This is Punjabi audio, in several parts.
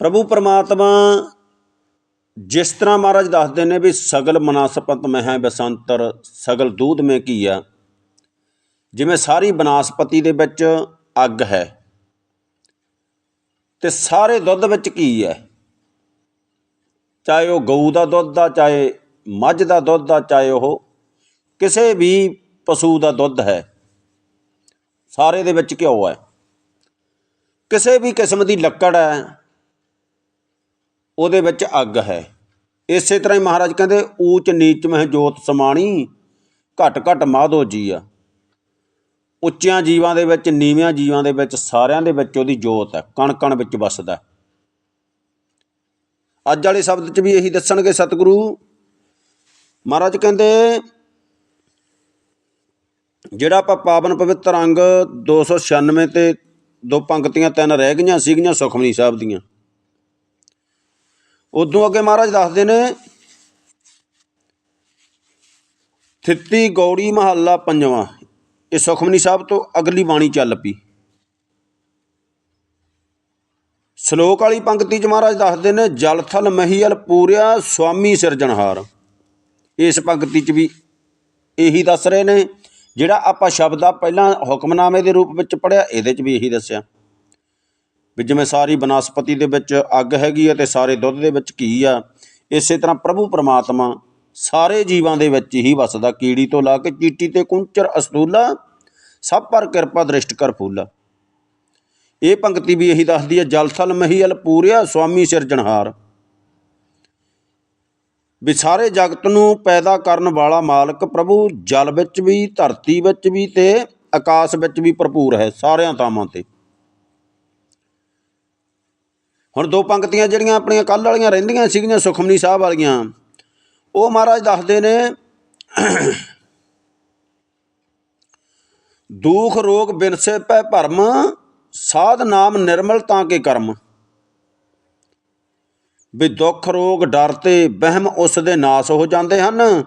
ਪ੍ਰਭੂ ਪਰਮਾਤਮਾ ਜਿਸ ਤਰ੍ਹਾਂ ਮਹਾਰਾਜ ਦੱਸਦੇ ਨੇ ਵੀ ਸਗਲ ਮਨਾਸਪਤ ਮਹਿ ਬਸੰਤਰ, ਸਗਲ ਦੂਧ ਮੇ ਕੀਆ ਜਿਵੇਂ ਸਾਰੀ ਬਨਾਸਪਤੀ ਦੇ ਵਿੱਚ ਅੱਗ ਹੈ ਤੇ ਸਾਰੇ ਦੁੱਧ ਵਿੱਚ ਕੀ ਹੈ? ਚਾਹੇ ਉਹ ਗਊ ਦਾ ਦੁੱਧ ਆ, ਚਾਹੇ ਮੱਝ ਦਾ ਦੁੱਧ ਆ, ਚਾਹੇ ਉਹ ਕਿਸੇ ਵੀ ਪਸ਼ੂ ਦਾ ਦੁੱਧ ਹੈ, ਸਾਰੇ ਦੇ ਵਿੱਚ ਘਿਓ ਹੈ। ਕਿਸੇ ਵੀ ਕਿਸਮ ਦੀ ਲੱਕੜ ਹੈ ਉਹਦੇ ਵਿੱਚ ਅੱਗ ਹੈ। ਇਸੇ ਤਰ੍ਹਾਂ ਹੀ ਮਹਾਰਾਜ ਕਹਿੰਦੇ, ਊਚ ਨੀਚ ਮਹਿ ਜੋਤ ਸਮਾਣੀ, ਘਟ ਘਟ ਮਾਧੋ ਜੀ ਆ ਉੱਚਿਆਂ ਜੀਵਾਂ ਦੇ ਵਿੱਚ, ਨੀਵਿਆਂ ਜੀਵਾਂ ਦੇ ਵਿੱਚ, ਸਾਰਿਆਂ ਦੇ ਵਿੱਚ ਉਹਦੀ ਜੋਤ ਹੈ ਕਣ ਕਣ ਵਿੱਚ ਵਸਦਾ ਅੱਜ ਵਾਲੇ ਸ਼ਬਦ 'ਚ ਵੀ ਇਹੀ ਦੱਸਣਗੇ ਸਤਿਗੁਰੂ। ਮਹਾਰਾਜ ਕਹਿੰਦੇ, ਜਿਹੜਾ ਆਪਾਂ ਪਾਵਨ ਪਵਿੱਤਰ ਅੰਗ 296 ਤੇ ਦੋ ਪੰਕਤੀਆਂ ਤਿੰਨ ਰਹਿ ਗਈਆਂ, ਸੀਗੀਆਂ ਸੁਖਮਨੀ ਸਾਹਿਬ ਦੀਆਂ ਉਦੋਂ ਅੱਗੇ ਮਹਾਰਾਜ ਦੱਸਦੇ ਨੇ, ਥਿੱਤੀ ਗੌੜੀ ਮਹੱਲਾ ਪੰਜਵਾਂ, ਇਹ ਸੁਖਮਨੀ ਸਾਹਿਬ ਤੋਂ ਅਗਲੀ ਬਾਣੀ ਚੱਲ ਪਈ। ਸ਼ਲੋਕ ਵਾਲੀ ਪੰਕਤੀ ਚ ਮਹਾਰਾਜ ਦੱਸਦੇ ਨੇ ਜਲਥਲ ਮਹੀਲ ਪੂਰਿਆ ਸੁਆਮੀ ਸਿਰਜਣਹਾਰ। ਇਸ ਪੰਕਤੀ ਚ ਵੀ ਇਹੀ ਦੱਸ ਰਹੇ ਨੇ, ਜਿਹੜਾ ਆਪਾਂ ਸ਼ਬਦ ਆ ਪਹਿਲਾਂ ਹੁਕਮਨਾਮੇ ਦੇ ਰੂਪ ਵਿੱਚ ਪੜਿਆ ਇਹਦੇ ਚ ਵੀ ਇਹੀ ਦੱਸਿਆ। ਵੀ ਜਿਵੇਂ ਸਾਰੀ ਬਨਸਪਤੀ ਦੇ ਵਿੱਚ ਅੱਗ ਹੈਗੀ ਆ ਤੇ ਸਾਰੇ ਦੁੱਧ ਦੇ ਵਿੱਚ ਘੀ ਆ, ਇਸੇ ਤਰ੍ਹਾਂ ਪ੍ਰਭੂ ਪਰਮਾਤਮਾ ਸਾਰੇ ਜੀਵਾਂ ਦੇ ਵਿੱਚ ਹੀ ਵਸਦਾ, ਕੀੜੀ ਤੋਂ ਲਾ ਕੇ ਚੀਟੀ ਤੇ ਕੁੰਚਰ, ਅਸਤੂਲਾ, ਸਭ ਪਰ ਕਿਰਪਾ ਦ੍ਰਿਸ਼ਟ ਕਰ ਫੂਲਾ। ਇਹ ਪੰਕਤੀ ਵੀ ਇਹੀ ਦੱਸਦੀ ਹੈ, ਜਲ ਥਲ ਮਹੀਲ ਪੂਰਿਆ ਸੁਆਮੀ ਸਿਰਜਣਹਾਰ। ਵੀ ਸਾਰੇ ਜਗਤ ਨੂੰ ਪੈਦਾ ਕਰਨ ਵਾਲਾ ਮਾਲਕ ਪ੍ਰਭੂ, ਜਲ ਵਿੱਚ ਵੀ, ਧਰਤੀ ਵਿੱਚ ਵੀ ਤੇ ਆਕਾਸ਼ ਵਿੱਚ ਵੀ ਭਰਪੂਰ ਹੈ, ਸਾਰਿਆਂ ਥਾਵਾਂ ਤੇ। ਹੁਣ ਦੋ ਪੰਕਤੀਆਂ ਜਿਹੜੀਆਂ ਆਪਣੀਆਂ ਕੱਲ ਵਾਲੀਆਂ ਰਹਿੰਦੀਆਂ ਸੀਗੀਆਂ ਸੁਖਮਨੀ ਸਾਹਿਬ ਵਾਲੀਆਂ, ਉਹ ਮਹਾਰਾਜ ਦੱਸਦੇ ਨੇ, ਦੁਖ ਰੋਗ ਬਿਨਸੇ ਪੈ ਭਰਮ, ਸਾਧ ਨਾਮ ਨਿਰਮਲ ਤਾਂ ਕੇ ਕਰਮ। ਵੀ ਦੁੱਖ ਰੋਗ ਡਰ ਤੇ ਵਹਿਮ ਉਸ ਦੇ ਨਾਸ ਹੋ ਜਾਂਦੇ ਹਨ।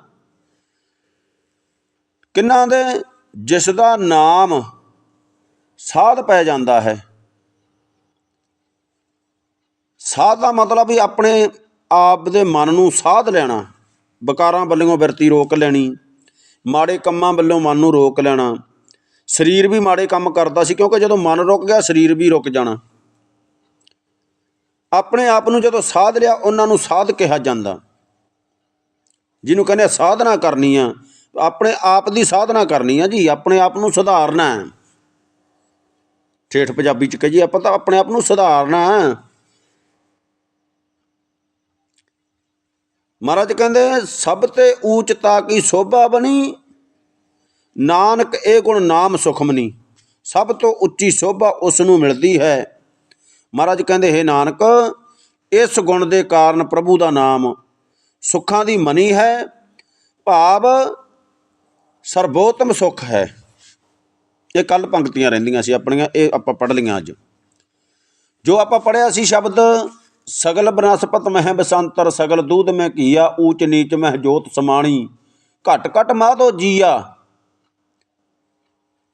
ਕਿੰਨਾਂ ਦੇ, ਜਿਸ ਦਾ ਨਾਮ ਸਾਧ ਪੈ ਜਾਂਦਾ ਹੈ। ਸਾਧ ਦਾ ਮਤਲਬ ਵੀ ਆਪਣੇ ਆਪ ਦੇ ਮਨ ਨੂੰ ਸਾਧ ਲੈਣਾ। ਵਿਕਾਰਾਂ ਵੱਲੋਂ ਬਿਰਤੀ ਰੋਕ ਲੈਣੀ, ਮਾੜੇ ਕੰਮਾਂ ਵੱਲੋਂ ਮਨ ਨੂੰ ਰੋਕ ਲੈਣਾ। ਸਰੀਰ ਵੀ ਮਾੜੇ ਕੰਮ ਕਰਦਾ ਸੀ ਕਿਉਂਕਿ ਜਦੋਂ ਮਨ ਰੁਕ ਗਿਆ, ਸਰੀਰ ਵੀ ਰੁਕ ਜਾਣਾ। ਆਪਣੇ ਆਪ ਨੂੰ ਜਦੋਂ ਸਾਧ ਲਿਆ, ਉਹਨਾਂ ਨੂੰ ਸਾਧ ਕਿਹਾ ਜਾਂਦਾ। ਜਿਹਨੂੰ ਕਹਿੰਦੇ ਸਾਧਨਾ ਕਰਨੀ ਆ, ਆਪਣੇ ਆਪ ਦੀ ਸਾਧਨਾ ਕਰਨੀ ਆ ਜੀ, ਆਪਣੇ ਆਪ ਨੂੰ ਸੁਧਾਰਨਾ। ਹੈ ਠੇਠ ਪੰਜਾਬੀ ਚ ਕਹੀਏ ਆਪਾਂ ਤਾਂ ਆਪਣੇ ਆਪ ਨੂੰ ਸੁਧਾਰਨਾ। ਮਹਾਰਾਜ ਕਹਿੰਦੇ, ਸਭ ਤੇ ਊਚਤਾ ਕੀ ਸੋਭਾ ਬਣੀ? ਨਾਨਕ ਇਹ ਗੁਣ ਨਾਮ ਸੁਖਮਨੀ ਸਭ ਤੋਂ ਉੱਚੀ ਸੋਭਾ ਉਸ ਨੂੰ ਮਿਲਦੀ ਹੈ। ਮਹਾਰਾਜ ਕਹਿੰਦੇ, ਹੈ ਨਾਨਕ, ਇਸ ਗੁਣ ਦੇ ਕਾਰਨ ਪ੍ਰਭੂ ਦਾ ਨਾਮ ਸੁੱਖਾਂ ਦੀ ਮਨੀ ਹੈ। ਭਾਵ ਸਰਬੋਤਮ ਸੁਖ ਹੈ। ਇਹ ਕੱਲ ਪੰਕਤੀਆਂ ਰਹਿੰਦੀਆਂ ਸੀ ਆਪਣੀਆਂ, ਇਹ ਆਪਾਂ ਪੜ੍ਹ ਲਈਆਂ ਅੱਜ। ਜੋ ਆਪਾਂ ਪੜ੍ਹਿਆ ਸੀ ਸ਼ਬਦ ਸਗਲ ਬਨਸਪਤ ਮਹਿ ਬਸੰਤਰ, ਸਗਲ ਦੂਧ ਮੈਂ ਕੀਆ ਊਚ ਨੀਚ ਮਹਿ ਜੋਤ ਸਮਾਣੀ। ਘਟ ਘਟ ਮਾਧੋ ਜੀਆ।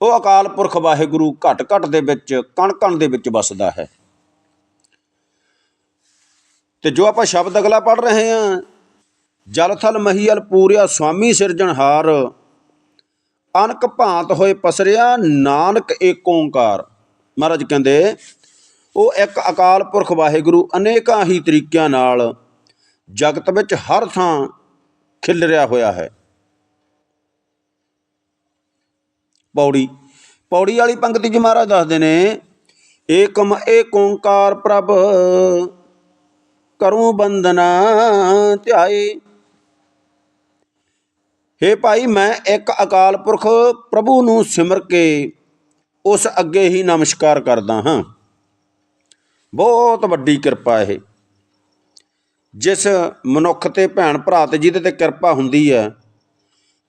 ਉਹ ਅਕਾਲ ਪੁਰਖ ਵਾਹਿਗੁਰੂ ਘਟ ਘਟ ਦੇ ਵਿੱਚ, ਕਣ ਕਣ ਦੇ ਵਿੱਚ ਵਸਦਾ ਹੈ। ਤੇ ਜੋ ਆਪਾਂ ਸ਼ਬਦ ਅਗਲਾ ਪੜ ਰਹੇ ਹਾਂ, ਜਲ ਥਲ ਮਹੀਲ ਪੂਰਿਆ ਸੁਆਮੀ ਸਿਰਜਣਹਾਰ ਅਨਕ ਭਾਂਤ ਹੋਏ ਪਸਰਿਆ, ਨਾਨਕ ਏਕ ਓੰਕਾਰ। ਮਹਾਰਾਜ ਕਹਿੰਦੇ ਉਹ ਇੱਕ ਅਕਾਲ ਪੁਰਖ ਵਾਹਿਗੁਰੂ ਅਨੇਕਾਂ ਹੀ ਤਰੀਕਿਆਂ ਨਾਲ ਜਗਤ ਵਿੱਚ ਹਰ ਥਾਂ ਖਿਲਰਿਆ ਹੋਇਆ ਹੈ। ਪੌੜੀ ਪੌੜੀ ਵਾਲੀ ਪੰਕਤੀ ਜੀ ਮਹਾਰਾਜ ਦੱਸਦੇ ਨੇ, ਏਕਮ ਏਕ ਓੰਕਾਰ ਪ੍ਰਭ, ਕਰੂੰ ਬੰਦਨਾ ਧਿਆਏ। ਹੇ ਭਾਈ, ਮੈਂ ਇੱਕ ਅਕਾਲ ਪੁਰਖ ਪ੍ਰਭੂ ਨੂੰ ਸਿਮਰ ਕੇ ਉਸ ਅੱਗੇ ਹੀ ਨਮਸਕਾਰ ਕਰਦਾ ਹਾਂ। ਬਹੁਤ ਵੱਡੀ ਕਿਰਪਾ ਇਹ। ਜਿਸ ਮਨੁੱਖ ਤੇ ਭੈਣ ਭਰਾ ਤੇ ਜਿਹਦੇ ਤੇ ਕਿਰਪਾ ਹੁੰਦੀ ਹੈ,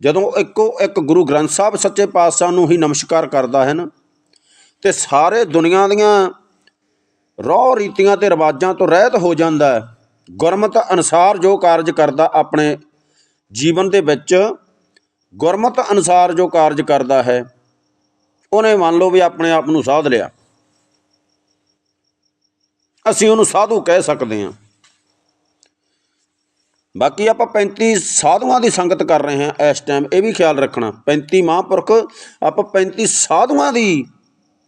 ਜਦੋਂ ਇੱਕੋ ਇੱਕ ਗੁਰੂ ਗ੍ਰੰਥ ਸਾਹਿਬ ਸੱਚੇ ਪਾਤਸ਼ਾਹ ਨੂੰ ਹੀ ਨਮਸਕਾਰ ਕਰਦਾ ਹੈ ਨਾ, ਤੇ ਸਾਰੇ ਦੁਨੀਆ ਦੀਆਂ ਰੋਹ ਰੀਤੀਆਂ ਤੇ ਰਿਵਾਜਾਂ ਤੋਂ ਰਹਿਤ ਹੋ ਜਾਂਦਾ ਹੈ, ਗੁਰਮਤ ਅਨੁਸਾਰ ਜੋ ਕਾਰਜ ਕਰਦਾ ਆਪਣੇ ਜੀਵਨ ਦੇ ਵਿੱਚ, ਗੁਰਮਤ ਅਨੁਸਾਰ ਜੋ ਕਾਰਜ ਕਰਦਾ ਹੈ, ਉਹਨੇ ਮੰਨ ਲਓ ਵੀ ਆਪਣੇ ਆਪ ਨੂੰ ਸਾਧ ਲਿਆ। ਅਸੀਂ ਉਹਨੂੰ ਸਾਧੂ ਕਹਿ ਸਕਦੇ ਹਾਂ। ਬਾਕੀ ਆਪਾਂ 35 ਸਾਧੂਆਂ ਦੀ ਸੰਗਤ ਕਰ ਰਹੇ ਹਾਂ ਇਸ ਟਾਈਮ ਇਹ ਵੀ ਖਿਆਲ ਰੱਖਣਾ। 35 ਮਹਾਂਪੁਰਖ, ਆਪਾਂ 35 ਸਾਧੂਆਂ ਦੀ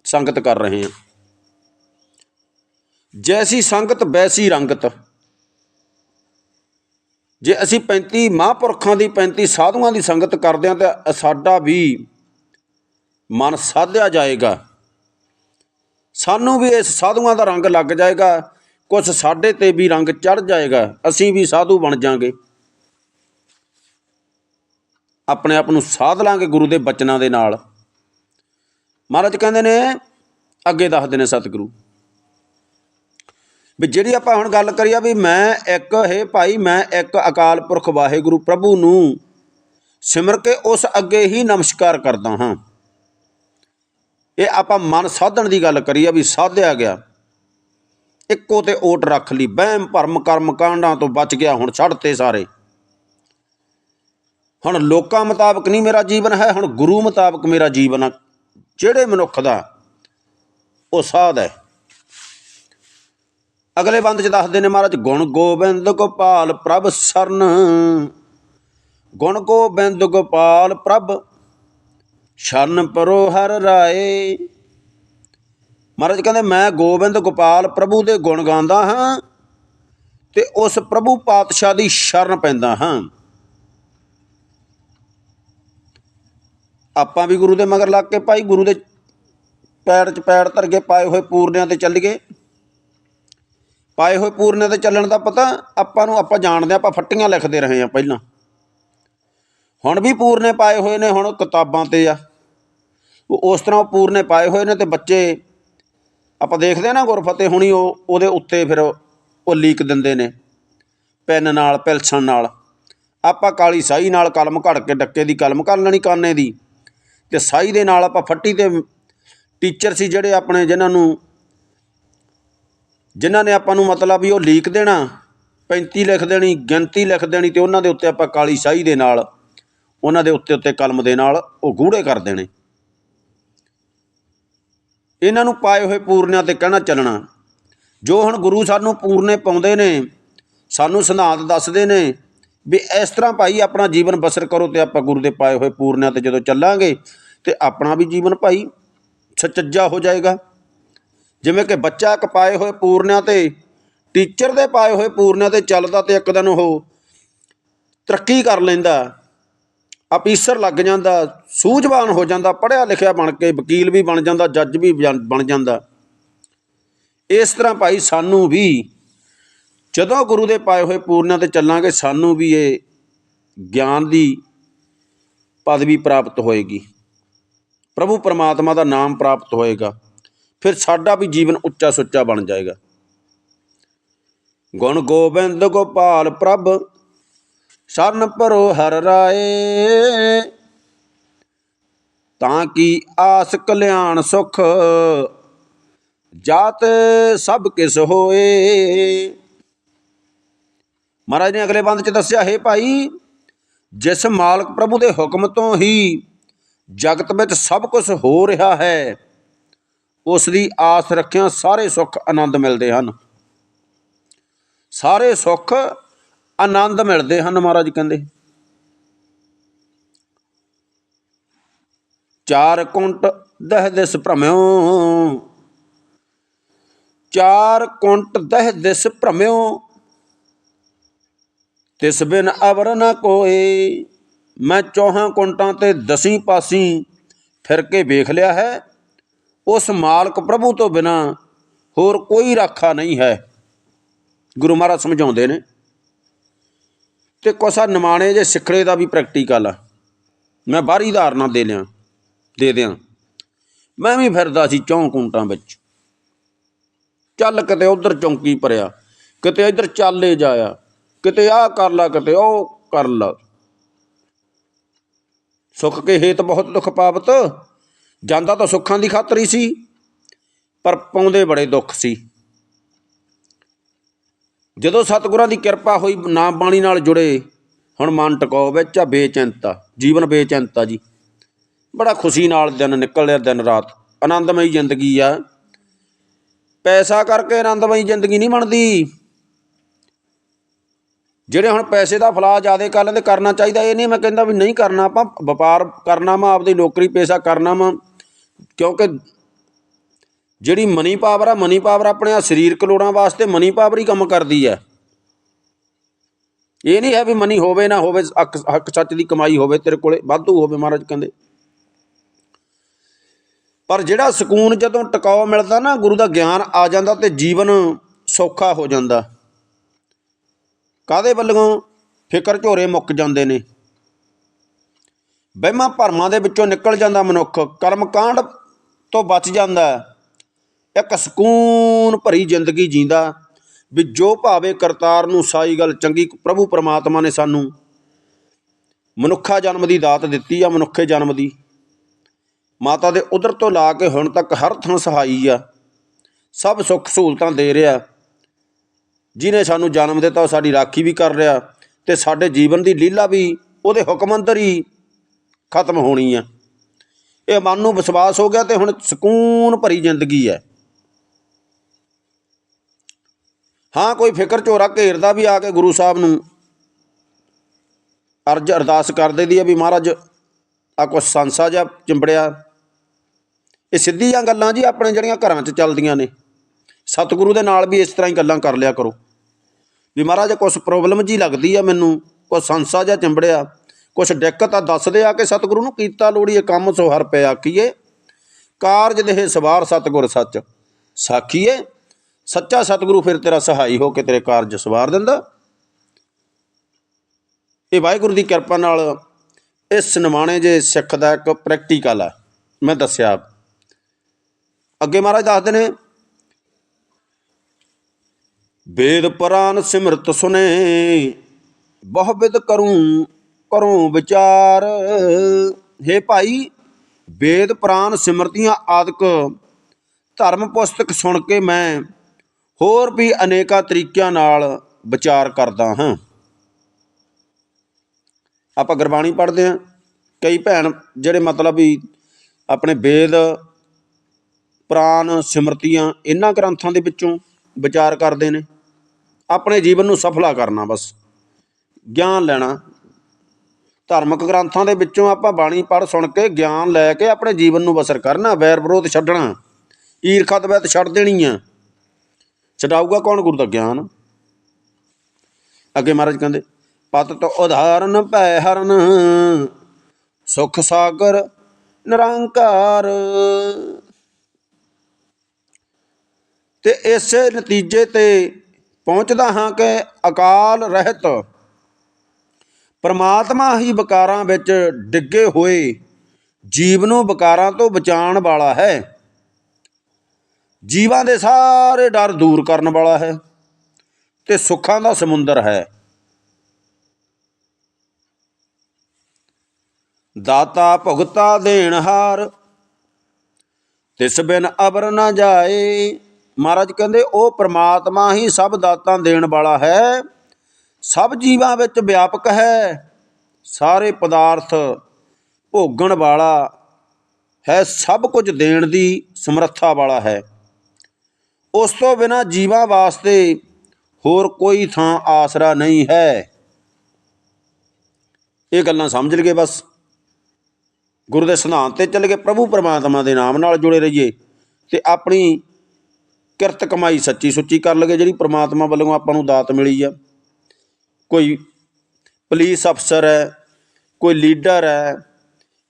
ਸੰਗਤ ਕਰ ਰਹੇ ਹਾਂ। ਜੈਸੀ ਸੰਗਤ, ਵੈਸੀ ਰੰਗਤ। ਜੇ ਅਸੀਂ 35 ਮਹਾਂਪੁਰਖਾਂ ਦੀ 35 ਸਾਧੂਆਂ ਦੀ ਸੰਗਤ ਕਰਦੇ ਹਾਂ, ਤਾਂ ਸਾਡਾ ਵੀ ਮਨ ਸਾਧਿਆ ਜਾਏਗਾ। ਸਾਨੂੰ ਵੀ ਇਸ ਸਾਧੂਆਂ ਦਾ ਰੰਗ ਲੱਗ ਜਾਏਗਾ ਕੁਝ ਸਾਡੇ ਤੇ ਵੀ ਰੰਗ ਚੜ ਜਾਏਗਾ, ਅਸੀਂ ਵੀ ਸਾਧੂ ਬਣ ਜਾਾਂਗੇ। ਆਪਣੇ ਆਪ ਨੂੰ ਸਾਧ ਲਾਂਗੇ ਗੁਰੂ ਦੇ ਬਚਨਾਂ ਦੇ ਨਾਲ। ਮਹਾਰਾਜ ਕਹਿੰਦੇ ਨੇ, ਅੱਗੇ ਦੱਸਦੇ ਨੇ ਸਤਿਗੁਰੂ। ਵੀ ਜਿਹੜੀ ਆਪਾਂ ਹੁਣ ਗੱਲ ਕਰੀਏ ਵੀ ਮੈਂ ਇੱਕ, ਹੈ ਭਾਈ, ਮੈਂ ਇੱਕ ਅਕਾਲ ਪੁਰਖ ਵਾਹਿਗੁਰੂ ਪ੍ਰਭੂ ਨੂੰ ਸਿਮਰ ਕੇ ਉਸ ਅੱਗੇ ਹੀ ਨਮਸਕਾਰ ਕਰਦਾ ਹਾਂ। ਇਹ ਆਪਾਂ ਮਨ ਸਾਧਣ ਦੀ ਗੱਲ ਕਰੀਏ ਵੀ ਸਾਧਿਆ ਗਿਆ। ਇੱਕੋ ਤੇ ਓਟ ਰੱਖ ਲਈ, ਵਹਿਮ, ਭਰਮ, ਕਰਮ, ਕਾਂਡਾਂ ਤੋਂ ਬਚ ਗਿਆ, ਹੁਣ ਛੱਡਤੇ ਸਾਰੇ। ਹੁਣ ਲੋਕਾਂ ਮੁਤਾਬਕ ਨਹੀਂ ਮੇਰਾ ਜੀਵਨ ਹੈ, ਹੁਣ ਗੁਰੂ ਮੁਤਾਬਕ ਮੇਰਾ ਜੀਵਨ ਆ। ਜਿਹੜੇ ਮਨੁੱਖ ਦਾ, ਉਹ ਸਾਧ ਹੈ। ਅਗਲੇ ਬੰਦ ਚ ਦੱਸਦੇ ਨੇ ਮਹਾਰਾਜ, ਗੁਣ ਗੋਬਿੰਦ ਗੋਪਾਲ ਪ੍ਰਭ ਸਰਨ। ਗੁਣ ਗੋਬਿੰਦ ਗੋਪਾਲ ਪ੍ਰਭ ਸ਼ਰਨ ਪਰੋ ਹਰ ਰਾਏ। ਮਹਾਰਾਜ ਕਹਿੰਦੇ ਮੈਂ ਗੋਬਿੰਦ ਗੋਪਾਲ ਪ੍ਰਭੂ ਦੇ ਗੁਣ ਗਾਉਂਦਾ ਹਾਂ ਤੇ ਉਸ ਪ੍ਰਭੂ ਪਾਤਸ਼ਾਹ ਦੀ ਸ਼ਰਨ ਪੈਂਦਾ ਹਾਂ। ਆਪਾਂ ਵੀ ਗੁਰੂ ਦੇ ਮਗਰ ਲੱਗ ਕੇ ਭਾਈ ਗੁਰੂ ਦੇ ਪੈਰ 'ਚ ਪੈਰ ਧਰ ਕੇ ਪਾਏ ਹੋਏ ਪੂਰਨਿਆਂ ਤੇ ਚੱਲ ਗਏ। ਪਾਏ ਹੋਏ ਪੂਰਨਿਆਂ ਤੇ ਚੱਲਣ ਦਾ ਪਤਾ ਆਪਾਂ ਨੂੰ ਆਪਾਂ ਜਾਣਦੇ ਹਾਂ, ਆਪਾਂ ਫੱਟੀਆਂ ਲਿਖਦੇ ਰਹੇ ਹਾਂ ਪਹਿਲਾਂ। ਹੁਣ ਵੀ ਪੂਰਨੇ ਪਾਏ ਹੋਏ ਨੇ ਹੁਣ ਕਿਤਾਬਾਂ ਤੇ ਆ। ਉਸ ਤਰ੍ਹਾਂ ਉਹ ਪੂਰਨੇ ਪਾਏ ਹੋਏ ਨੇ ਤੇ ਬੱਚੇ, ਆਪਾਂ ਦੇਖਦੇ ਆ ਨਾ ਗੁਰਫਤਿਹ ਹੁਣੀ ਉਹ, ਉਹਦੇ ਉੱਤੇ ਫਿਰ ਉਹ ਲੀਕ ਦਿੰਦੇ ਨੇ, ਪੈਨ ਨਾਲ, ਪੈਲਸਣ ਨਾਲ। ਆਪਾਂ ਕਾਲੀ ਸਾਈ ਨਾਲ ਕਲਮ ਘੜ ਕੇ ਡੱਕੇ ਦੀ ਕਲਮ ਕਰ ਲੈਣੀ ਕਾਨੇ ਦੀ ਤੇ ਸਾਈ ਦੇ ਨਾਲ ਆਪਾਂ ਫੱਟੀ ਤੇ ਟੀਚਰ ਸੀ ਜਿਹੜੇ ਆਪਣੇ ਜਿਨ੍ਹਾਂ ਨੂੰ, ਜਿਨ੍ਹਾਂ ਨੇ ਆਪਾਂ ਨੂੰ ਮਤਲਬ ਵੀ ਉਹ ਲੀਕ ਦੇਣਾ 35 ਲਿਖ ਦੇਣੀ, ਗਿਣਤੀ ਲਿਖ ਦੇਣੀ ਤੇ ਉਹਨਾਂ ਦੇ ਉੱਤੇ ਆਪਾਂ ਕਾਲੀ ਸਾਈ ਦੇ ਨਾਲ, ਉਹਨਾਂ ਦੇ ਉੱਤੇ ਉੱਤੇ ਕਲਮ ਦੇ ਨਾਲ ਉਹ ਗੂੜੇ ਕਰ ਦੇਣੇ। ਇਹਨਾਂ ਨੂੰ ਪਾਏ ਹੋਏ ਪੂਰਨਿਆਂ ਤੇ ਕਹਿਣਾ ਚੱਲਣਾ। ਜੋ ਹੁਣ ਗੁਰੂ ਸਾਨੂੰ ਪੂਰਨੇ ਪਾਉਂਦੇ ਨੇ, ਸਾਨੂੰ ਸਿਧਾਂਤ ਦੱਸਦੇ ਨੇ ਵੀ ਇਸ ਤਰ੍ਹਾਂ ਭਾਈ ਆਪਣਾ ਜੀਵਨ ਬਸਰ ਕਰੋ ਤੇ ਆਪਾਂ ਗੁਰੂ ਦੇ ਪਾਏ ਹੋਏ ਪੂਰਨਿਆਂ ਤੇ ਜਦੋਂ ਚੱਲਾਂਗੇ, ਤੇ ਆਪਣਾ ਵੀ ਜੀਵਨ ਭਾਈ ਸੱਚਾ ਹੋ ਜਾਏਗਾ। ਜਿਵੇਂ ਕਿ ਬੱਚਾ ਇੱਕ ਪਾਏ ਹੋਏ ਪੂਰਨਿਆਂ ਤੇ, ਟੀਚਰ ਦੇ ਪਾਏ ਹੋਏ ਪੂਰਨਿਆਂ ਤੇ ਚੱਲਦਾ ਤੇ ਇੱਕ ਦਿਨ ਉਹ ਤਰੱਕੀ ਕਰ ਲੈਂਦਾ। ਅਫੀਸਰ ਲੱਗ ਜਾਂਦਾ, ਸੂਝਵਾਨ ਹੋ ਜਾਂਦਾ, ਪੜ੍ਹਿਆ ਲਿਖਿਆ ਬਣ ਕੇ ਵਕੀਲ ਵੀ ਬਣ ਜਾਂਦਾ, ਜੱਜ ਵੀ ਬਣ ਜਾਂਦਾ। ਇਸ ਤਰ੍ਹਾਂ ਭਾਈ ਸਾਨੂੰ ਵੀ ਜਦੋਂ ਗੁਰੂ ਦੇ ਪਾਏ ਹੋਏ ਪੂਰਨਾਂ ਤੇ ਚੱਲਾਂਗੇ, ਸਾਨੂੰ ਵੀ ਇਹ ਗਿਆਨ ਦੀ ਪਦਵੀ ਪ੍ਰਾਪਤ ਹੋਏਗੀ। ਪ੍ਰਭੂ ਪਰਮਾਤਮਾ ਦਾ ਨਾਮ ਪ੍ਰਾਪਤ ਹੋਏਗਾ। ਫਿਰ ਸਾਡਾ ਵੀ ਜੀਵਨ ਉੱਚਾ ਸੁੱਚਾ ਬਣ ਜਾਏਗਾ। ਗੁਣ ਗੋਬਿੰਦ ਗੋਪਾਲ ਪ੍ਰਭ ਸਰਨ ਪਰੋ ਹਰ ਰਾਏ। ਤਾਂ ਕੀ ਆਸ ਕਲਿਆਣ ਸੁਖ, ਜਾਤ ਸਭ ਕਿਸ ਹੋਏ। ਮਹਾਰਾਜ ਨੇ ਅਗਲੇ ਬੰਦ ਚ ਦੱਸਿਆ, ਹੈ ਭਾਈ, ਜਿਸ ਮਾਲਕ ਪ੍ਰਭੂ ਦੇ ਹੁਕਮ ਤੋਂ ਹੀ ਜਗਤ ਵਿੱਚ ਸਭ ਕੁਝ ਹੋ ਰਿਹਾ ਹੈ, ਉਸ ਦੀ ਆਸ ਰੱਖਿਆ ਸਾਰੇ ਸੁੱਖ ਆਨੰਦ ਮਿਲਦੇ ਹਨ। ਸਾਰੇ ਸੁੱਖ ਆਨੰਦ ਮਿਲਦੇ ਹਨ ਮਹਾਰਾਜ ਕਹਿੰਦੇ। ਚਾਰ ਕੁੰਟ ਦਹ ਦਿਸ ਭ੍ਰਮਿਓ। ਚਾਰ ਕੁੰਟ ਦਹ ਦਿਸ ਭ੍ਰਮਿਓ। ਤਿਸ ਬਿਨ ਅਵਰ ਨ ਕੋਏ। ਮੈਂ ਚੌਹਾਂ ਕੁੰਟਾਂ ਤੇ ਦਸੀਂ ਪਾਸੀ ਫਿਰ ਕੇ ਵੇਖ ਲਿਆ ਹੈ। ਉਸ ਮਾਲਕ ਪ੍ਰਭੂ ਤੋਂ ਬਿਨਾ ਹੋਰ ਕੋਈ ਰਾਖਾ ਨਹੀਂ ਹੈ। ਗੁਰੂ ਮਹਾਰਾਜ ਸਮਝਾਉਂਦੇ ਨੇ। ਤੇ ਕੋਸਾ ਨਿਮਾਣੇ ਜੇ ਸਿੱਖੜੇ ਦਾ ਵੀ ਪ੍ਰੈਕਟੀਕਲ ਆ। ਮੈਂ ਬਾਹਰੀ ਧਾਰਨਾ ਦੇ ਲਿਆ, ਦੇ ਦਿਆਂ। ਮੈਂ ਵੀ ਫਿਰਦਾ ਸੀ ਚੌਂ ਵਿੱਚ। ਚੱਲ ਕਿਤੇ ਉਧਰ ਚੌਂਕੀ ਭਰਿਆ, ਕਿਤੇ ਇੱਧਰ ਚੱਲੇ ਜਾਇਆ, ਕਿਤੇ ਆਹ ਕਰ ਲਾ, ਕਿਤੇ ਉਹ ਕਰ ਲਾ। ਸੁੱਖ ਕੇ ਹੇਤ ਬਹੁਤ ਦੁੱਖ ਪਾਵਤ, ਜਾਂਦਾ ਤਾਂ ਸੁੱਖਾਂ ਦੀ ਖਾਤਰ ਹੀ ਸੀ, ਪਰ ਪਾਉਂਦੇ ਬੜੇ ਦੁੱਖ ਸੀ। ਜਦੋਂ ਸਤਿਗੁਰਾਂ ਦੀ ਕਿਰਪਾ ਹੋਈ ਨਾਮ ਬਾਣੀ ਨਾਲ ਜੁੜੇ, ਹੁਣ ਮਨ ਟਿਕਾਉ ਵਿੱਚ ਆ, ਬੇਚਿੰਤਾ, ਜੀਵਨ ਬੇਚਿੰਤਾ ਜੀ। ਬੜਾ ਖੁਸ਼ੀ ਨਾਲ ਦਿਨ ਨਿਕਲ ਰਿਹਾ ਦਿਨ ਰਾਤ। ਆਨੰਦਮਈ ਜ਼ਿੰਦਗੀ ਆ। ਪੈਸਾ ਕਰਕੇ ਆਨੰਦਮਈ ਜ਼ਿੰਦਗੀ ਨਹੀਂ ਬਣਦੀ। ਜਿਹੜੇ ਹੁਣ ਪੈਸੇ ਦਾ ਫਲਾ ਜ਼ਿਆਦੇ ਕਰ ਲੈਂਦੇ, ਕਰਨਾ ਚਾਹੀਦਾ, ਇਹ ਨਹੀਂ ਮੈਂ ਕਹਿੰਦਾ ਵੀ ਨਹੀਂ ਕਰਨਾ, ਆਪਾਂ ਵਪਾਰ ਕਰਨਾ ਵਾ, ਆਪਦੀ ਨੌਕਰੀ, ਪੇਸ਼ਾ ਕਰਨਾ ਵਾ। ਕਿਉਂਕਿ ਜਿਹੜੀ ਮਨੀ ਪਾਵਰ ਆ, ਮਨੀ ਪਾਵਰ ਆਪਣੇ ਆ ਸਰੀਰਕ ਲੋੜਾਂ ਵਾਸਤੇ ਮਨੀ ਪਾਵਰ ਹੀ ਕੰਮ ਕਰਦੀ ਹੈ। ਇਹ ਨਹੀਂ ਹੈ ਵੀ ਮਨੀ ਹੋਵੇ ਨਾ ਹੋਵੇ, ਹੱਕ ਹੱਕ ਸੱਚ ਦੀ ਕਮਾਈ ਹੋਵੇ ਤੇਰੇ ਕੋਲੇ, ਵਾਧੂ ਹੋਵੇ ਮਹਾਰਾਜ ਕਹਿੰਦੇ। ਪਰ ਜਿਹੜਾ ਸਕੂਨ ਜਦੋਂ ਟਿਕਾਓ ਮਿਲਦਾ ਨਾ, ਗੁਰੂ ਦਾ ਗਿਆਨ ਆ ਜਾਂਦਾ ਤੇ ਜੀਵਨ ਸੌਖਾ ਹੋ ਜਾਂਦਾ। ਕਾਦੇ ਵੱਲੋਂ? ਫਿਕਰ ਝੋਰੇ ਮੁੱਕ ਜਾਂਦੇ ਨੇ। ਵਹਿਮਾਂ ਭਰਮਾਂ ਦੇ ਵਿੱਚੋਂ ਨਿਕਲ ਜਾਂਦਾ ਮਨੁੱਖ। ਕਰਮ ਕਾਂਡ ਤੋਂ ਬਚ ਜਾਂਦਾ। ਇੱਕ ਸਕੂਨ ਭਰੀ ਜ਼ਿੰਦਗੀ ਜੀਂਦਾ ਵੀ ਜੋ ਭਾਵੇ ਕਰਤਾਰ ਨੂੰ ਸਾਈ ਗੱਲ ਚੰਗੀ ਪ੍ਰਭੂ ਪਰਮਾਤਮਾ ਨੇ ਸਾਨੂੰ ਮਨੁੱਖਾ ਜਨਮ ਦੀ ਦਾਤ ਦਿੱਤੀ ਆ, ਮਨੁੱਖੇ ਜਨਮ ਦੀ। ਮਾਤਾ ਦੇ ਉਧਰ ਤੋਂ ਲਾ ਕੇ ਹੁਣ ਤੱਕ ਹਰ ਥਾਂ ਸਹਾਈ ਆ। ਸਭ ਸੁੱਖ ਸਹੂਲਤਾਂ ਦੇ ਰਿਹਾ। ਜਿਨੇ ਸਾਨੂੰ ਜਨਮ ਦਿੱਤਾ, ਉਹ ਸਾਡੀ ਰਾਖੀ ਵੀ ਕਰ ਰਿਹਾ ਤੇ ਸਾਡੇ ਜੀਵਨ ਦੀ ਲੀਲਾ ਵੀ ਉਹਦੇ ਹੁਕਮ ਅੰਦਰ ਹੀ ਖਤਮ ਹੋਣੀ ਆ। ਇਹ ਮਨ ਨੂੰ ਵਿਸ਼ਵਾਸ ਹੋ ਗਿਆ ਤੇ ਹੁਣ ਸਕੂਨ ਭਰੀ ਜ਼ਿੰਦਗੀ ਹੈ ਹਾਂ, ਕੋਈ ਫਿਕਰ ਝੋਰਾ ਘੇਰਦਾ ਵੀ ਆ ਕੇ ਗੁਰੂ ਸਾਹਿਬ ਨੂੰ। ਅਰਜ ਅਰਦਾਸ ਕਰਦੇ ਦੀ ਆ ਵੀ ਮਹਾਰਾਜ, ਆ ਕੁਛ ਸੰਸਾ ਜਿਹਾ ਚਿੰਬੜਿਆ। ਇਹ ਸਿੱਧੀਆਂ ਗੱਲਾਂ ਜੀ ਆਪਣੇ ਜਿਹੜੀਆਂ ਘਰਾਂ 'ਚ ਚੱਲਦੀਆਂ ਨੇ। ਸਤਿਗੁਰੂ ਦੇ ਨਾਲ ਵੀ ਇਸ ਤਰ੍ਹਾਂ ਹੀ ਗੱਲਾਂ ਕਰ ਲਿਆ ਕਰੋ। ਵੀ ਮਹਾਰਾਜ, ਕੁਛ ਪ੍ਰੋਬਲਮ ਜੀ ਲੱਗਦੀ ਆ ਮੈਨੂੰ, ਕੁਛ ਸੰਸਾ ਜਿਹਾ ਚਿੰਬੜਿਆ। ਕੁਛ ਦਿੱਕਤ ਆ ਦੱਸਦੇ ਆ ਕਿ ਸਤਿਗੁਰੂ ਨੂੰ ਕੀਤਾ ਲੋੜੀਏ ਕੰਮ ਸੋ ਹਰ ਪਿਆ ਆਖੀਏ। ਕਾਰਜ ਦੇਹ ਸਵਾਰ ਸਤਿਗੁਰ ਸੱਚ। ਸਾਖੀਏ ਸੱਚਾ ਸਤਿਗੁਰੂ ਫਿਰ ਤੇਰਾ ਸਹਾਈ ਹੋ ਕੇ ਤੇਰੇ ਕਾਰਜ ਸਵਾਰ ਦਿੰਦਾ। ਇਹ ਵਾਹਿਗੁਰੂ ਦੀ ਕਿਰਪਾ ਨਾਲ ਇਸ ਨਿਮਾਣੇ ਜੇ ਸਿੱਖ ਦਾ ਇੱਕ ਪ੍ਰੈਕਟੀਕਲ ਆ। ਮੈਂ ਦੱਸਿਆ ਅੱਗੇ ਮਹਾਰਾਜ ਦੱਸਦੇ ਨੇ, ਵੇਦ ਪੁਰਾਨ ਸਿਮਰਤ ਸੁਨੇ ਬਹੁ ਵਿਦ ਕਰੂੰ ਕਰੂੰ ਵਿਚਾਰ। हे ਭਾਈ, ਵੇਦ ਪੁਰਾਨ ਸਿਮਰਤੀਆਂ ਆਦਿਕ ਧਰਮ ਪੁਸਤਕ ਸੁਣ ਕੇ ਮੈਂ ਹੋਰ ਵੀ ਅਨੇਕਾਂ ਤਰੀਕਿਆਂ ਨਾਲ ਵਿਚਾਰ ਕਰਦਾ ਹਾਂ। ਆਪਾਂ ਗੁਰਬਾਣੀ ਪੜ੍ਹਦੇ ਹਾਂ। ਕਈ ਭੈਣ ਜਿਹੜੇ ਮਤਲਬ ਵੀ ਆਪਣੇ ਵੇਦ ਪੁਰਾਨ ਸਿਮਰਤੀਆਂ ਇਹਨਾਂ ਗ੍ਰੰਥਾਂ ਦੇ ਵਿੱਚੋਂ ਵਿਚਾਰ ਕਰਦੇ ਨੇ। ਆਪਣੇ ਜੀਵਨ ਨੂੰ ਸਫਲਾ ਕਰਨਾ ਬਸ। ਗਿਆਨ ਲੈਣਾ। ਧਾਰਮਿਕ ਗ੍ਰੰਥਾਂ ਦੇ ਵਿੱਚੋਂ ਆਪਾਂ ਬਾਣੀ ਪੜ੍ਹ ਸੁਣ ਕੇ ਗਿਆਨ ਲੈ ਕੇ ਆਪਣੇ ਜੀਵਨ ਨੂੰ ਬਸਰ ਕਰਨਾ, ਵੈਰ ਵਿਰੋਧ ਛੱਡਣਾ। ਈਰਖਾ ਦਵੈਤ ਛੱਡ ਦੇਣੀ ਆ। ਛਡਾਊਗਾ ਕੌਣ ਗੁਰੂ ਦਾ ਗਿਆਨ। ਅੱਗੇ ਮਹਾਰਾਜ ਕਹਿੰਦੇ, ਪਤ ਤੋਂ ਉਧਾਰਨ ਭੈ ਹਰਨ, ਸੁਖ ਸਾਗਰ ਨਿਰੰਕਾਰ। ਤੇ ਇਸੇ ਨਤੀਜੇ ਤੇ ਪਹੁੰਚਦਾ ਹਾਂ ਕਿ ਅਕਾਲ ਰਹਿਤ ਪਰਮਾਤਮਾ ਹੀ ਵਿਕਾਰਾਂ ਵਿੱਚ ਡਿੱਗੇ ਹੋਏ ਜੀਵ ਨੂੰ ਵਿਕਾਰਾਂ ਤੋਂ ਬਚਾਉਣ ਵਾਲਾ ਹੈ। ਜੀਵਾਂ ਦੇ ਸਾਰੇ ਡਰ ਦੂਰ ਕਰਨ ਵਾਲਾ ਹੈ ਤੇ ਸੁੱਖਾਂ ਦਾ ਸਮੁੰਦਰ ਹੈ। ਦਾਤਾ ਭੁਗਤਾ ਦੇਣਹਾਰ ਤਿਸ ਬਿਨ ਅਬਰ ਨਾ ਜਾਏ। ਮਹਾਰਾਜ ਕਹਿੰਦੇ, ਉਹ ਪ੍ਰਮਾਤਮਾ ਹੀ ਸਭ ਦਾਤਾਂ ਦੇਣ ਵਾਲਾ ਹੈ। ਸਭ ਜੀਵਾਂ ਵਿੱਚ ਵਿਆਪਕ ਹੈ। ਸਾਰੇ ਪਦਾਰਥ ਭੋਗਣ ਵਾਲਾ ਹੈ। ਸਭ ਕੁਝ ਦੇਣ ਦੀ ਸਮਰੱਥਾ ਵਾਲਾ ਹੈ। ਉਸ ਤੋਂ ਬਿਨਾ ਜੀਵਾਂ ਵਾਸਤੇ ਹੋਰ ਕੋਈ ਥਾਂ ਆਸਰਾ ਨਹੀਂ ਹੈ। ਇਹ ਗੱਲਾਂ ਸਮਝ ਲਈਏ ਬਸ। ਗੁਰੂ ਦੇ ਸਿਧਾਂਤ ਤੇ ਚੱਲ ਕੇ ਪ੍ਰਭੂ ਪਰਮਾਤਮਾ ਦੇ ਨਾਮ ਨਾਲ ਜੁੜੇ ਰਹੀਏ ਤੇ ਆਪਣੀ ਕਿਰਤ ਕਮਾਈ ਸੱਚੀ ਸੁੱਚੀ ਕਰ ਲਗੇ ਜਿਹੜੀ ਪਰਮਾਤਮਾ ਵੱਲੋਂ ਆਪਾਂ ਨੂੰ ਦਾਤ ਮਿਲੀ ਆ। ਕੋਈ ਪੁਲਿਸ ਅਫਸਰ ਹੈ, ਕੋਈ ਲੀਡਰ ਹੈ,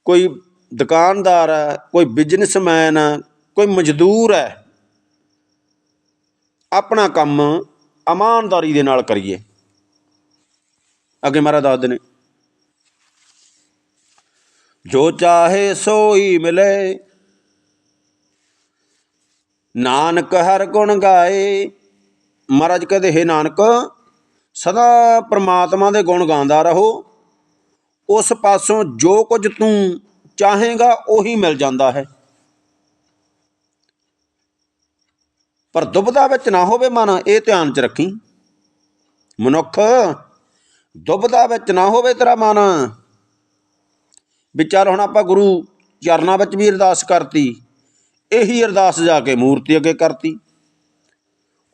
ਕੋਈ ਦੁਕਾਨਦਾਰ ਹੈ, ਕੋਈ ਬਿਜ਼ਨਸਮੈਨ ਹੈ, ਕੋਈ ਮਜ਼ਦੂਰ ਹੈ ਆਪਣਾ ਕੰਮ ਇਮਾਨਦਾਰੀ ਦੇ ਨਾਲ ਕਰੀਏ। ਅੱਗੇ ਮਹਾਰਾਜ ਦੱਸਦੇ ਨੇ, ਜੋ ਚਾਹੇ ਸੋਈ ਮਿਲੇ, ਨਾਨਕ ਹਰ ਗੁਣ ਗਾਏ। ਮਹਾਰਾਜ ਕਹਿੰਦੇ, ਹੈ ਨਾਨਕ, ਸਦਾ ਪ੍ਰਮਾਤਮਾ ਦੇ ਗੁਣ ਗਾਉਂਦਾ ਰਹੋ। ਉਸ ਪਾਸੋਂ ਜੋ ਕੁਝ ਤੂੰ ਚਾਹੇਗਾ, ਉਹੀ ਮਿਲ ਜਾਂਦਾ ਹੈ। ਪਰ ਦੁਬਦਾ ਵਿੱਚ ਨਾ ਹੋਵੇ ਮਨ, ਇਹ ਧਿਆਨ 'ਚ ਰੱਖੀ। ਮਨੁੱਖ, ਦੁਬਦਾ ਵਿੱਚ ਨਾ ਹੋਵੇ ਤੇਰਾ ਮਨ। ਵਿਚਾਰ ਹੁਣ ਆਪਾਂ ਗੁਰੂ ਚਰਨਾਂ ਵਿੱਚ ਵੀ ਅਰਦਾਸ ਕਰਤੀ। ਇਹੀ ਅਰਦਾਸ ਜਾ ਕੇ ਮੂਰਤੀ ਅੱਗੇ ਕਰਤੀ।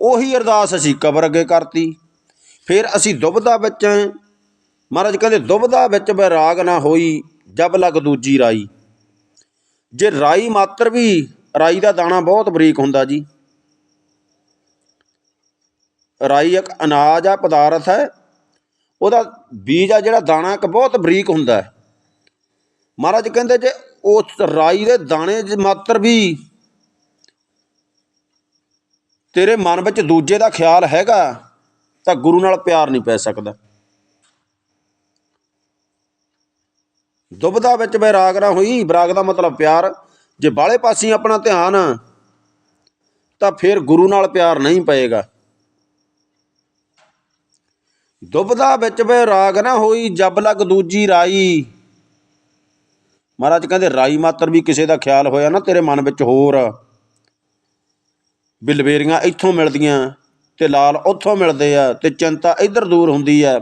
ਉਹੀ ਅਰਦਾਸ ਅਸੀਂ ਕਬਰ ਅੱਗੇ ਕਰਤੀ। ਫਿਰ ਅਸੀਂ ਦੁਬਦਾ ਵਿੱਚ ਮਹਾਰਾਜ ਕਹਿੰਦੇ ਦੁਬਦਾ ਵਿੱਚ ਬੈਰਾਗ ਨਾ ਹੋਈ, ਜਬ ਲਗ ਦੂਜੀ ਰਾਈ। ਜੇ ਰਾਈ ਮਾਤਰ ਵੀ, ਰਾਈ ਦਾ ਦਾਣਾ ਬਹੁਤ ਬਰੀਕ ਹੁੰਦਾ ਜੀ। ਰਾਈ ਇੱਕ ਅਨਾਜ ਆ, ਪਦਾਰਥ ਹੈ। ਉਹਦਾ ਬੀਜ ਆ ਜਿਹੜਾ ਦਾਣਾ, ਇੱਕ ਬਹੁਤ ਬਰੀਕ ਹੁੰਦਾ ਹੈ। ਮਹਾਰਾਜ ਕਹਿੰਦੇ ਜੇ ਉਸ ਰਾਈ ਦੇ ਦਾਣੇ ਮਾਤਰ ਵੀ ਤੇਰੇ ਮਨ ਵਿੱਚ ਦੂਜੇ ਦਾ ਖਿਆਲ ਹੈਗਾ, ਤਾਂ ਗੁਰੂ ਨਾਲ ਪਿਆਰ ਨਹੀਂ ਪੈ ਸਕਦਾ। ਦੁਬਦਾ ਵਿੱਚ ਬੈਰਾਗ ਨਾ ਹੋਈ, ਬਰਾਗ ਦਾ ਮਤਲਬ ਪਿਆਰ। ਜੇ ਬਾਹਲੇ ਪਾਸੇ ਆਪਣਾ ਧਿਆਨ, ਤਾਂ ਫਿਰ ਗੁਰੂ ਨਾਲ ਪਿਆਰ ਨਹੀਂ ਪਏਗਾ। ਦੁਬਦਾ ਵਿੱਚ ਬੈਰਾਗ ਨਾ ਹੋਈ, ਜਬ ਲਗ ਦੂਜੀ ਰਾਈ। ਮਹਾਰਾਜ ਕਹਿੰਦੇ, ਰਾਈ ਮਾਤਰ ਵੀ ਕਿਸੇ ਦਾ ਖਿਆਲ ਹੋਇਆ ਨਾ, ਤੇਰੇ ਮਨ ਵਿੱਚ ਹੋਰ। ਬਿਲਵੇਰੀਆਂ ਇੱਥੋਂ ਮਿਲਦੀਆਂ ਤੇ ਲਾਲ ਉੱਥੋਂ ਮਿਲਦੇ ਆ ਤੇ ਚਿੰਤਾ ਇੱਧਰ ਦੂਰ ਹੁੰਦੀ ਆ।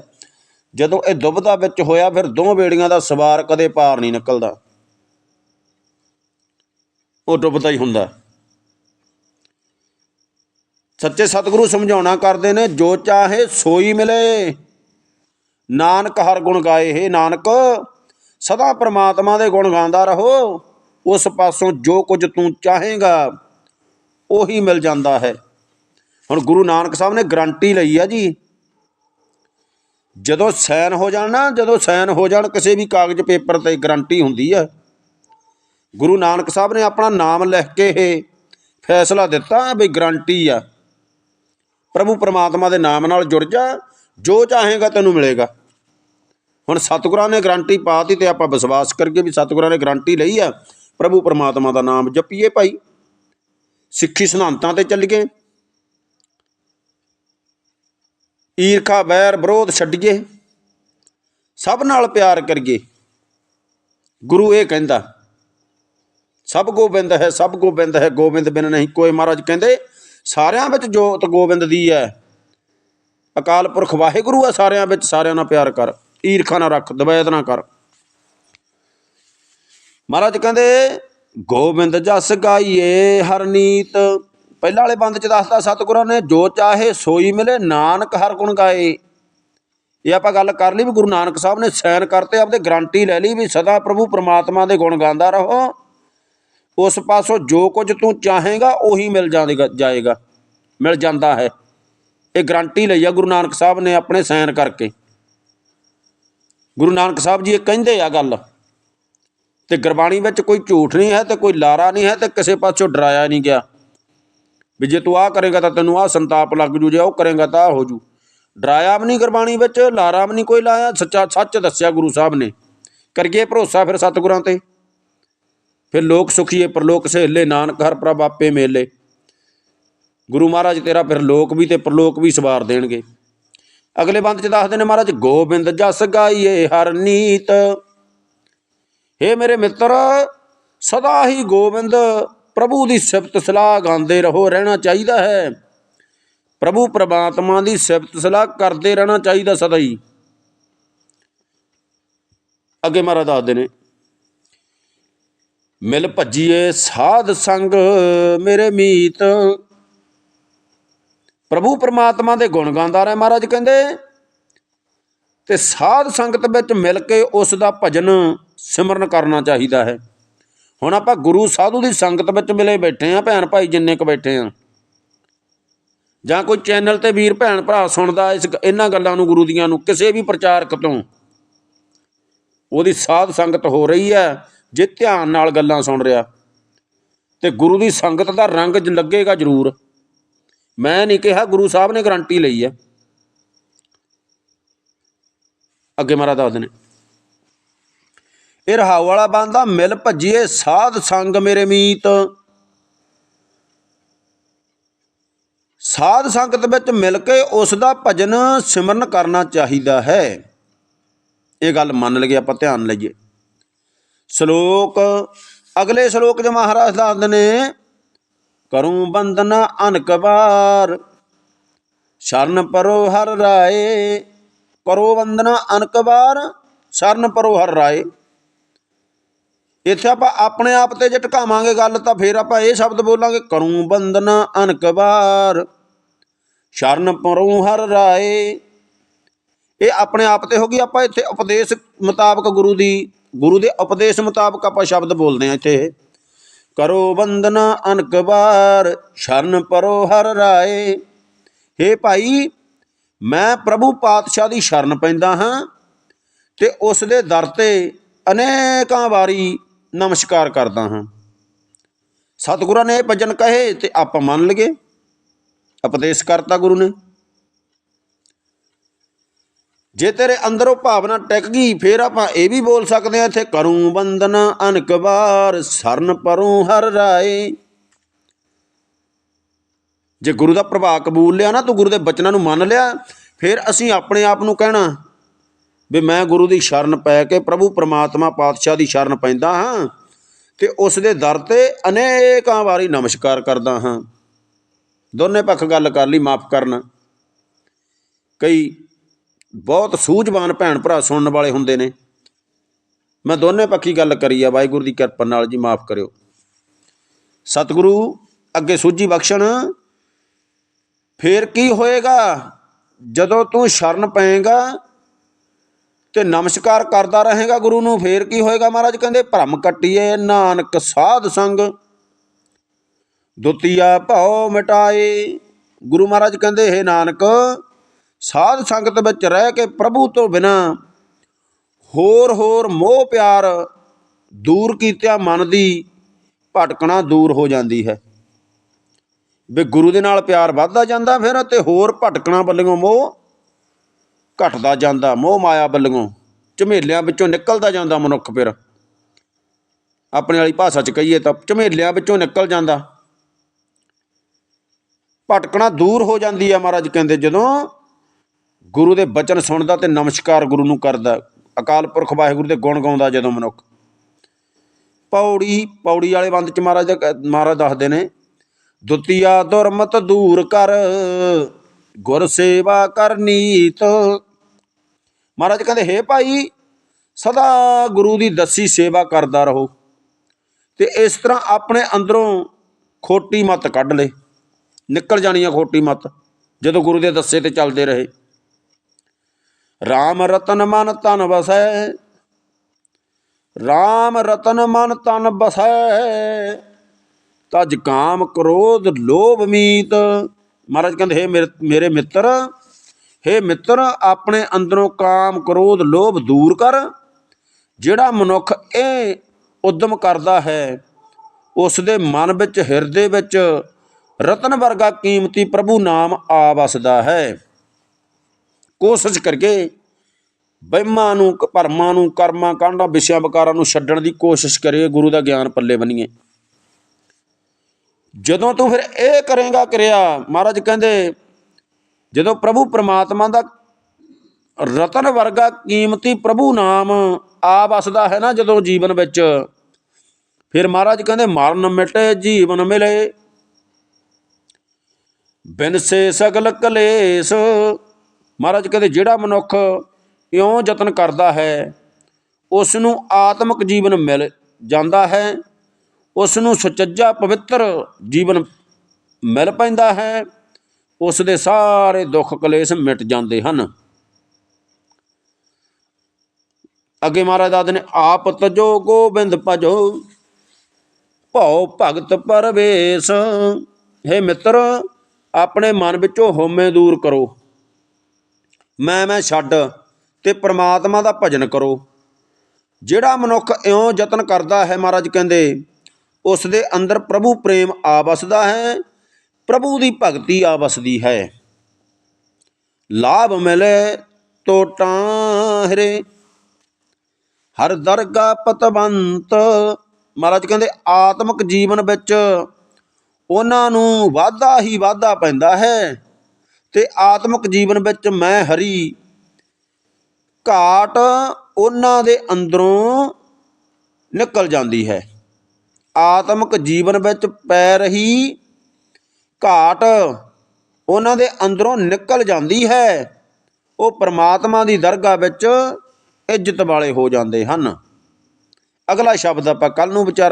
ਜਦੋਂ ਇਹ ਦੁਬਦਾ ਵਿੱਚ ਹੋਇਆ, ਫਿਰ ਦੋ ਬੇੜੀਆਂ ਦਾ ਸਵਾਰ ਕਦੇ ਪਾਰ ਨਹੀਂ ਨਿਕਲਦਾ। ਉਹ ਡੁੱਬਦਾ ਹੀ ਹੁੰਦਾ। ਸੱਚੇ ਸਤਿਗੁਰੂ ਸਮਝਾਉਣਾ ਕਰਦੇ ਨੇ, ਜੋ ਚਾਹੇ ਸੋਈ ਮਿਲੇ। ਨਾਨਕ ਹਰ ਗੁਣ ਗਾਏ, ਹੈ ਨਾਨਕ, ਸਦਾ ਪ੍ਰਮਾਤਮਾ ਦੇ ਗੁਣ ਗਾਉਂਦਾ ਰਹੋ। ਉਸ ਪਾਸੋਂ ਜੋ ਕੁਝ ਤੂੰ ਚਾਹੇਗਾ, ਉਹੀ ਮਿਲ ਜਾਂਦਾ ਹੈ। ਹੁਣ ਗੁਰੂ ਨਾਨਕ ਸਾਹਿਬ ਨੇ ਗਰੰਟੀ ਲਈ ਆ ਜੀ। ਜਦੋਂ ਸਾਈਨ ਹੋ ਜਾਣ ਨਾ, ਜਦੋਂ ਸਾਈਨ ਹੋ ਜਾਣ, ਕਿਸੇ ਵੀ ਕਾਗਜ਼ ਪੇਪਰ ਤੇ ਗਰੰਟੀ ਹੁੰਦੀ ਆ। ਗੁਰੂ ਨਾਨਕ ਸਾਹਿਬ ਨੇ ਆਪਣਾ ਨਾਮ ਲਿਖ ਕੇ ਇਹ ਫੈਸਲਾ ਦਿੱਤਾ ਵੀ ਗਰੰਟੀ ਆ। ਪ੍ਰਭੂ ਪਰਮਾਤਮਾ ਦੇ ਨਾਮ ਨਾਲ ਜੁੜ ਜਾ, ਜੋ ਚਾਹੇਗਾ ਤੈਨੂੰ ਮਿਲੇਗਾ। ਹੁਣ ਸਤਿਗੁਰਾਂ ਨੇ ਗਰੰਟੀ ਪਾਤੀ ਤੇ ਆਪਾਂ ਵਿਸ਼ਵਾਸ ਕਰਕੇ ਵੀ ਸਤਿਗੁਰਾਂ ਨੇ ਗਰੰਟੀ ਲਈ ਆ। ਪ੍ਰਭੂ ਪਰਮਾਤਮਾ ਦਾ ਨਾਮ ਜਪੀਏ ਭਾਈ। ਸਿੱਖੀ ਸਿਧਾਂਤਾਂ ਤੇ ਚੱਲੀਏ। ਈਰਖਾ, ਵੈਰ, ਵਿਰੋਧ ਛੱਡੀਏ। ਸਭ ਨਾਲ ਪਿਆਰ ਕਰੀਏ। ਗੁਰੂ ਇਹ ਕਹਿੰਦਾ, ਸਭ ਗੋਬਿੰਦ ਹੈ, ਸਭ ਗੋਬਿੰਦ ਹੈ, ਗੋਬਿੰਦ ਬਿਨ ਨਹੀਂ ਕੋਈ ਮਹਾਰਾਜ ਕਹਿੰਦੇ। ਸਾਰਿਆਂ ਵਿੱਚ ਜੋਤ ਗੋਬਿੰਦ ਦੀ ਹੈ। ਅਕਾਲ ਪੁਰਖ ਵਾਹਿਗੁਰੂ ਹੈ ਸਾਰਿਆਂ ਵਿੱਚ, ਸਾਰਿਆਂ ਨਾਲ ਪਿਆਰ ਕਰ, ਈਰਖਾ ਨਾ ਰੱਖ ਦਵੈਤ ਨਾ ਕਰ। ਮਹਾਰਾਜ ਕਹਿੰਦੇ, ਗੋਬਿੰਦ ਜਸ ਗਾਈਏ ਹਰਨੀਤ ਪਹਿਲਾਂ ਵਾਲੇ ਬੰਦ ਚ ਦੱਸਦਾ ਸਤਿਗੁਰਾਂ ਨੇ, ਜੋ ਚਾਹੇ ਸੋਈ ਮਿਲੇ, ਨਾਨਕ ਹਰ ਗੁਣ ਗਾਏ। ਇਹ ਆਪਾਂ ਗੱਲ ਕਰ ਲਈ ਵੀ ਗੁਰੂ ਨਾਨਕ ਸਾਹਿਬ ਨੇ ਸੈਨ ਕਰਤੇ, ਆਪਦੇ ਗਰੰਟੀ ਲੈ ਲਈ ਵੀ ਸਦਾ ਪ੍ਰਭੂ ਪ੍ਰਮਾਤਮਾ ਦੇ ਗੁਣ ਗਾਉਂਦਾ ਰਹੋ। ਉਸ ਪਾਸੋਂ ਜੋ ਕੁਝ ਤੂੰ ਚਾਹੇਗਾ, ਉਹੀ ਮਿਲ ਜਾਵੇਗਾ ਜਾਏਗਾ। ਮਿਲ ਜਾਂਦਾ ਹੈ। ਇਹ ਗਰੰਟੀ ਲਈ ਆ ਗੁਰੂ ਨਾਨਕ ਸਾਹਿਬ ਨੇ ਆਪਣੇ ਸਾਈਨ ਕਰਕੇ। ਗੁਰੂ ਨਾਨਕ ਸਾਹਿਬ ਜੀ ਇਹ ਕਹਿੰਦੇ ਆ ਗੱਲ। ਤੇ ਗੁਰਬਾਣੀ ਵਿੱਚ ਕੋਈ ਝੂਠ ਨਹੀਂ ਹੈ ਤੇ ਕੋਈ ਲਾਰਾ ਨਹੀਂ ਹੈ ਤੇ ਕਿਸੇ ਪਾਸੋਂ ਡਰਾਇਆ ਨਹੀਂ ਗਿਆ। ਵੀ ਜੇ ਤੂੰ ਆਹ ਕਰੇਗਾ ਤਾਂ ਤੈਨੂੰ ਆਹ ਸੰਤਾਪ ਲੱਗ ਜੂ, ਜੇ ਉਹ ਕਰੇਗਾ ਤਾਂ ਆਹ ਹੋ ਜੂ। ਡਰਾਇਆ ਵੀ ਨਹੀਂ ਗੁਰਬਾਣੀ ਵਿੱਚ, ਲਾਰਾ ਵੀ ਨਹੀਂ ਕੋਈ ਲਾਇਆ। ਸੱਚਾ ਸੱਚ ਦੱਸਿਆ ਗੁਰੂ ਸਾਹਿਬ ਨੇ। ਕਰੀਏ ਭਰੋਸਾ ਫਿਰ ਸਤਿਗੁਰਾਂ ਤੇ। ਫਿਰ ਲੋਕ ਸੁਖੀਏ ਪਰਲੋਕ ਸਹੇਲੇ, ਨਾਨਕ ਹਰ ਪ੍ਰਭ ਆਪੇ ਮੇਲੇ। ਗੁਰੂ ਮਹਾਰਾਜ ਤੇਰਾ ਫਿਰ ਲੋਕ ਵੀ ਤੇ ਪ੍ਰਲੋਕ ਵੀ ਸਵਾਰ ਦੇਣਗੇ। ਅਗਲੇ ਬੰਦ ਚ ਦੱਸਦੇ ਨੇ ਮਹਾਰਾਜ, ਗੋਬਿੰਦ ਜਸ ਗਾਈਏ ਹਰ ਨੀਤ। ਹੇ ਮੇਰੇ ਮਿੱਤਰ, ਸਦਾ ਹੀ ਗੋਬਿੰਦ ਪ੍ਰਭੂ ਦੀ ਸਿਫਤ ਸਲਾਹ ਗਾਉਂਦੇ ਰਹੋ, ਰਹਿਣਾ ਚਾਹੀਦਾ ਹੈ। ਪ੍ਰਭੂ ਪ੍ਰਮਾਤਮਾ ਦੀ ਸਿਫਤ ਸਲਾਹ ਕਰਦੇ ਰਹਿਣਾ ਚਾਹੀਦਾ ਸਦਾ ਹੀ। ਅੱਗੇ ਮਹਾਰਾਜ ਦੱਸਦੇ ਨੇ ਮਿਲ ਭੱਜੀਏ ਸਾਧ ਸੰਗ ਮੇਰੇ ਮੀਤ। ਪ੍ਰਭੂ ਪਰਮਾਤਮਾ ਦੇ ਗੁਣ ਗਾਉਂਦਾ ਰਹੇ ਮਹਾਰਾਜ ਕਹਿੰਦੇ, ਤੇ ਸਾਧ ਸੰਗਤ ਵਿੱਚ ਮਿਲ ਕੇ ਉਸ ਦਾ ਭਜਨ ਸਿਮਰਨ ਕਰਨਾ ਚਾਹੀਦਾ ਹੈ। ਹੁਣ ਆਪਾਂ ਗੁਰੂ ਸਾਧੂ ਦੀ ਸੰਗਤ ਵਿੱਚ ਮਿਲੇ ਬੈਠੇ ਆ ਭੈਣ ਭਾਈ ਜਿੰਨੇ ਕ ਬੈਠੇ ਆ ਜਾਂ ਕੋਈ ਚੈਨਲ ਤੇ ਵੀਰ ਭੈਣ ਭਰਾ ਸੁਣਦਾ, ਇਸ ਇਹਨਾਂ ਗੱਲਾਂ ਨੂੰ, ਗੁਰੂ ਦੀਆਂ ਨੂੰ, ਕਿਸੇ ਵੀ ਪ੍ਰਚਾਰਕ ਤੋਂ। ਉਹਦੀ ਸਾਧ ਸੰਗਤ ਹੋ ਰਹੀ ਹੈ ਜੇ ਧਿਆਨ ਨਾਲ ਗੱਲਾਂ ਸੁਣ ਰਿਹਾ, ਤੇ ਗੁਰੂ ਦੀ ਸੰਗਤ ਦਾ ਰੰਗ ਲੱਗੇਗਾ ਜ਼ਰੂਰ। ਮੈਂ ਨਹੀਂ ਕਿਹਾ ਗੁਰੂ ਸਾਹਿਬ ਨੇ ਗਰੰਟੀ ਲਈ ਹੈ। ਅੱਗੇ ਮਹਾਰਾਜ ਦੱਸਦੇ ਨੇ, ਇਹ ਰਹਾਉ ਵਾਲਾ ਬੰਦਾ ਮਿਲ ਭੱਜੀਏ, ਸਾਧ ਸੰਗ ਮੇਰੇ ਮੀਤ। ਸਾਧ ਸੰਗਤ ਵਿੱਚ ਮਿਲ ਕੇ ਉਸ ਦਾ ਭਜਨ ਸਿਮਰਨ ਕਰਨਾ ਚਾਹੀਦਾ ਹੈ। ਇਹ ਗੱਲ ਮੰਨ ਲਈਏ, ਆਪਾਂ ਧਿਆਨ ਲਈਏ। ਸ਼ਲੋਕ, ਅਗਲੇ ਸ਼ਲੋਕ ਚ ਮਹਾਰਾਜ ਦੱਸਦੇ ਨੇ, ਕਰੂੰ ਬੰਦਨਾ ਅਨਕ ਵਾਰ, ਸ਼ਰਨ ਪਰੋ ਹਰ ਰਾਏ, ਕਰੋ ਬੰਦਨਾ ਅਨਕਬਾਰ ਸ਼ਰਨ ਪਰੋ ਹਰ ਰਾਏ। ਇੱਥੇ ਆਪਾਂ ਆਪਣੇ ਆਪ ਤੇ ਜੇ ਟਿਕਾਵਾਂਗੇ ਗੱਲ, ਤਾਂ ਫੇਰ ਆਪਾਂ ਇਹ ਸ਼ਬਦ ਬੋਲਾਂਗੇ, ਕਰੂੰ ਬੰਦਨਾ ਅਨਕਬਾਰ ਸ਼ਰਨ ਪਰੋ ਹਰ ਰਾਏ। ਇਹ ਆਪਣੇ ਆਪ ਤੇ ਹੋ ਗਈ, ਆਪਾਂ ਇੱਥੇ ਉਪਦੇਸ਼ ਮੁਤਾਬਕ ਗੁਰੂ ਦੀ ਗੁਰੂ ਦੇ ਉਪਦੇਸ਼ ਮੁਤਾਬਕ ਆਪਾਂ ਸ਼ਬਦ ਬੋਲਦੇ ਆ ਇੱਥੇ ਕਰੋ ਬੰਦਨਾ ਅਨਕ ਬਾਰ ਸ਼ਰਨ ਪਰੋ ਹਰ ਰਾਏ। ਹੇ ਭਾਈ, ਮੈਂ ਪ੍ਰਭੂ ਪਾਤਸ਼ਾਹ ਦੀ ਸ਼ਰਨ ਪੈਂਦਾ ਹਾਂ ਤੇ ਉਸ ਦੇ ਦਰ ਤੇ ਅਨੇਕਾਂ ਵਾਰੀ ਨਮਸਕਾਰ ਕਰਦਾ ਹਾਂ। ਸਤਿਗੁਰਾਂ ਨੇ ਇਹ ਭਜਨ ਕਹੇ ਤੇ ਆਪਾਂ ਮੰਨ ਲਗੇ। ਉਪਦੇਸ਼ ਕਰਤਾ ਗੁਰੂ ਨੇ। ਜੇ ਤੇਰੇ ਅੰਦਰੋਂ ਭਾਵਨਾ ਟਿਕ ਗਈ, ਫੇਰ ਆਪਾਂ ਇਹ ਵੀ ਬੋਲ ਸਕਦੇ ਆ ਇੱਥੇ ਕਰੂੰ ਬੰਦਨ ਅਨਕਬਾਰ ਸਰਨ ਪਰੋਂ ਹਰ ਰਾਏ। ਜੇ ਗੁਰੂ ਦਾ ਪ੍ਰਭਾਵ ਕਬੂਲ ਲਿਆ ਨਾ, ਤੂੰ ਗੁਰੂ ਦੇ ਬਚਨਾਂ ਨੂੰ ਮੰਨ ਲਿਆ, ਫਿਰ ਅਸੀਂ ਆਪਣੇ ਆਪ ਨੂੰ ਕਹਿਣਾ ਵੀ ਮੈਂ ਗੁਰੂ ਦੀ ਸ਼ਰਨ ਪੈ ਕੇ ਪ੍ਰਭੂ ਪ੍ਰਮਾਤਮਾ ਪਾਤਸ਼ਾਹ ਦੀ ਸ਼ਰਨ ਪੈਂਦਾ ਹਾਂ ਤੇ ਉਸ ਦੇ ਦਰ ਤੇ ਅਨੇਕਾਂ ਵਾਰੀ ਨਮਸਕਾਰ ਕਰਦਾ ਹਾਂ। ਦੋਨੇ ਪੱਖ ਗੱਲ ਕਰ ਲਈ, ਮਾਫ ਕਰਨਾ। ਕਈ ਬਹੁਤ ਸੂਝਵਾਨ ਭੈਣ ਭਰਾ ਸੁਣਨ ਵਾਲੇ ਹੁੰਦੇ ਨੇ। ਮੈਂ ਦੋਨੇ ਪੱਖੀ ਗੱਲ ਕਰੀ ਆ, ਵਾਹਿਗੁਰੂ ਦੀ ਕਿਰਪਾ ਨਾਲ ਜੀ, ਮਾਫ ਕਰਿਓ। ਸਤਿਗੁਰੂ, ਅੱਗੇ ਸੂਝੀ ਬਖਸ਼ਣ। ਫੇਰ ਕੀ ਹੋਏਗਾ? ਜਦੋਂ ਤੂੰ ਸ਼ਰਨ ਪਏਗਾ ਤੇ ਨਮਸਕਾਰ ਕਰਦਾ ਰਹੇਗਾ ਗੁਰੂ ਨੂੰ, ਫੇਰ ਕੀ ਹੋਏਗਾ ਮਹਾਰਾਜ? ਕਹਿੰਦੇ, ਭ੍ਰਮ ਕੱਟੀਏ ਨਾਨਕ ਸਾਧ ਸੰਗ। ਦੁਤੀਆ ਭਉ ਮਿਟਾਏ। ਗੁਰੂ ਮਹਾਰਾਜ ਕਹਿੰਦੇ, ਹੈ ਨਾਨਕ ਸਾਧ ਸੰਗਤ ਵਿੱਚ ਰਹਿ ਕੇ ਪ੍ਰਭੂ ਤੋਂ ਬਿਨਾ ਹੋਰ ਹੋਰ ਮੋਹ ਪਿਆਰ ਦੂਰ ਕੀਤਿਆਂ ਮਨ ਦੀ ਭਟਕਣਾ ਦੂਰ ਹੋ ਜਾਂਦੀ ਹੈ। ਵੀ ਗੁਰੂ ਦੇ ਨਾਲ ਪਿਆਰ ਵੱਧਦਾ ਜਾਂਦਾ ਫਿਰ ਤੇ ਹੋਰ ਭਟਕਣਾ ਵੱਲੋਂ ਮੋਹ ਘਟਦਾ ਜਾਂਦਾ, ਮੋਹ ਮਾਇਆ ਵੱਲੋਂ, ਝਮੇਲਿਆਂ ਵਿੱਚੋਂ ਨਿਕਲਦਾ ਜਾਂਦਾ ਮਨੁੱਖ ਫਿਰ। ਆਪਣੇ ਵਾਲੀ ਭਾਸ਼ਾ 'ਚ ਕਹੀਏ ਤਾਂ ਝਮੇਲਿਆਂ ਵਿੱਚੋਂ ਨਿਕਲ ਜਾਂਦਾ। ਭਟਕਣਾ ਦੂਰ ਹੋ ਜਾਂਦੀ ਹੈ ਮਹਾਰਾਜ, ਕਹਿੰਦੇ ਜਦੋਂ ਗੁਰੂ ਦੇ ਬਚਨ ਸੁਣਦਾ ਤੇ ਨਮਸਕਾਰ ਗੁਰੂ ਨੂੰ ਕਰਦਾ। ਅਕਾਲ ਪੁਰਖ ਵਾਹਿਗੁਰੂ ਦੇ ਗੁਣ ਗਾਉਂਦਾ ਜਦੋਂ ਮਨੁੱਖ। ਪੌੜੀ ਪੌੜੀ ਵਾਲੇ ਬੰਦ ਚ ਮਹਾਰਾਜ ਮਹਾਰਾਜ ਦੱਸਦੇ ਨੇ, ਦੁਤੀਆ ਦੁਰਮਤ ਦੂਰ ਕਰ, ਗੁਰ ਸੇਵਾ ਕਰ ਨੀਤ। ਮਹਾਰਾਜ ਕਹਿੰਦੇ, ਹੇ ਭਾਈ, ਸਦਾ ਗੁਰੂ ਦੀ ਦੱਸੀ ਸੇਵਾ ਕਰਦਾ ਰਹੋ ਤੇ ਇਸ ਤਰ੍ਹਾਂ ਆਪਣੇ ਅੰਦਰੋਂ ਖੋਟੀ ਮਤ ਕੱਢ ਲੈ। ਨਿਕਲ ਜਾਣੀ ਆ ਖੋਟੀ ਮਤ, ਜਦੋਂ ਗੁਰੂ ਦੇ ਦੱਸੇ ਤੇ ਚੱਲਦੇ ਰਹੇ। RAM ਰਤਨ ਮਨ ਤਨ ਵਸੈ। RAM ਰਤਨ ਮਨ ਤਨ ਵਸੈ। ਤਜ ਕਾਮ ਕ੍ਰੋਧ ਲੋਭ ਮੀਤ। ਮਹਾਰਾਜ ਕਹਿੰਦੇ, ਹੇ ਮੇਰੇ ਮਿੱਤਰ, ਹੇ ਮਿੱਤਰ, ਆਪਣੇ ਅੰਦਰੋਂ ਕਾਮ ਕ੍ਰੋਧ ਲੋਭ ਦੂਰ ਕਰ। ਜਿਹੜਾ ਮਨੁੱਖ ਇਹ ਉਦਮ ਕਰਦਾ ਹੈ ਉਸ ਦੇ ਮਨ ਵਿੱਚ, ਹਿਰਦੇ ਵਿੱਚ ਰਤਨ ਵਰਗਾ ਕੀਮਤੀ ਪ੍ਰਭੂ ਨਾਮ ਆ ਵਸਦਾ ਹੈ। ਕੋਸ਼ਿਸ਼ ਕਰਕੇ ਵਹਿਮਾਂ ਨੂੰ, ਭਰਮਾਂ ਨੂੰ, ਕਰਮਾਂ, ਕਾਂਡਾਂ, ਵਿਸ਼ਿਆਂ, ਵਿਕਾਰਾਂ ਨੂੰ ਛੱਡਣ ਦੀ ਕੋਸ਼ਿਸ਼ ਕਰੇ, ਗੁਰੂ ਦਾ ਗਿਆਨ ਪੱਲੇ ਬੰਨੀਏ। ਜਦੋਂ ਤੂੰ ਫਿਰ ਇਹ ਕਰੇਗਾ ਕਿਰਿਆ, ਮਹਾਰਾਜ ਕਹਿੰਦੇ, ਜਦੋਂ ਪ੍ਰਭੂ ਪ੍ਰਮਾਤਮਾ ਦਾ ਰਤਨ ਵਰਗਾ ਕੀਮਤੀ ਪ੍ਰਭੂ ਨਾਮ ਆ ਵਸਦਾ ਹੈ ਨਾ ਜਦੋਂ ਜੀਵਨ ਵਿੱਚ, ਫਿਰ ਮਹਾਰਾਜ ਕਹਿੰਦੇ, ਮਰਨ ਮਿਟੇ, ਜੀਵਨ ਮਿਲੇ। ਬਿਨ ਸੇ ਸਗਲ ਕਲੇਸ਼ ਮਹਾਰਾਜ ਕਹਿੰਦੇ ਜਿਹੜਾ ਮਨੁੱਖ ਇਉਂ ਯਤਨ ਕਰਦਾ ਹੈ ਉਸ ਨੂੰ ਆਤਮਿਕ ਜੀਵਨ ਮਿਲ ਜਾਂਦਾ ਹੈ ਉਸ ਨੂੰ ਸੁਚੱਜਾ ਪਵਿੱਤਰ ਜੀਵਨ ਮਿਲ ਪੈਂਦਾ ਹੈ ਉਸ ਦੇ ਸਾਰੇ ਦੁੱਖ ਕਲੇਸ਼ ਮਿਟ ਜਾਂਦੇ ਹਨ। ਅੱਗੇ ਮਹਾਰਾਜ ਦੱਸਦੇ ਨੇ ਆਪ ਤਜੋ ਗੋਬਿੰਦ ਭਜੋ, ਭਉ ਭਗਤ ਪਰਵੇਸ਼, ਹੈ ਮਿੱਤਰ, ਆਪਣੇ ਮਨ ਵਿੱਚੋਂ ਹਉਮੈ ਦੂਰ ਕਰੋ। ਮੈਂ ਮੈਂ ਛੱਡ ਤੇ ਪ੍ਰਮਾਤਮਾ ਦਾ ਭਜਨ ਕਰੋ। ਜਿਹੜਾ ਮਨੁੱਖ ਇਉਂ ਯਤਨ ਕਰਦਾ ਹੈ ਮਹਾਰਾਜ ਕਹਿੰਦੇ ਉਸ ਦੇ ਅੰਦਰ ਪ੍ਰਭੂ ਪ੍ਰੇਮ ਆ ਵਸਦਾ ਹੈ, ਪ੍ਰਭੂ ਦੀ ਭਗਤੀ ਆ ਵਸਦੀ ਹੈ। ਲਾਭ ਮਿਲੇ ਟੋਟਾਂ ਹਰੇ। ਹਰ ਦਰਗਾ ਪਤਵੰਤ। ਮਹਾਰਾਜ ਕਹਿੰਦੇ, ਆਤਮਿਕ ਜੀਵਨ ਵਿੱਚ ਉਹਨਾਂ ਨੂੰ ਵਾਧਾ ਹੀ ਵਾਧਾ ਪੈਂਦਾ ਹੈ। ਤੇ ਆਤਮਿਕ ਜੀਵਨ ਵਿੱਚ ਮੈਂ ਹਰੀ। ਘਾਟ ਉਹਨਾਂ ਦੇ ਅੰਦਰੋਂ ਨਿਕਲ ਜਾਂਦੀ ਹੈ। ਆਤਮਿਕ ਜੀਵਨ ਵਿੱਚ ਪੈ ਰਹੀ ਘਾਟ ਉਹਨਾਂ ਦੇ ਅੰਦਰੋਂ ਨਿਕਲ ਜਾਂਦੀ ਹੈ। ਉਹ ਪਰਮਾਤਮਾ ਦੀ ਦਰਗਾਹ ਵਿੱਚ ਇੱਜ਼ਤ ਵਾਲੇ ਹੋ ਜਾਂਦੇ ਹਨ। ਅਗਲਾ ਸ਼ਬਦ ਆਪਾਂ ਕੱਲ ਨੂੰ ਵਿਚਾਰ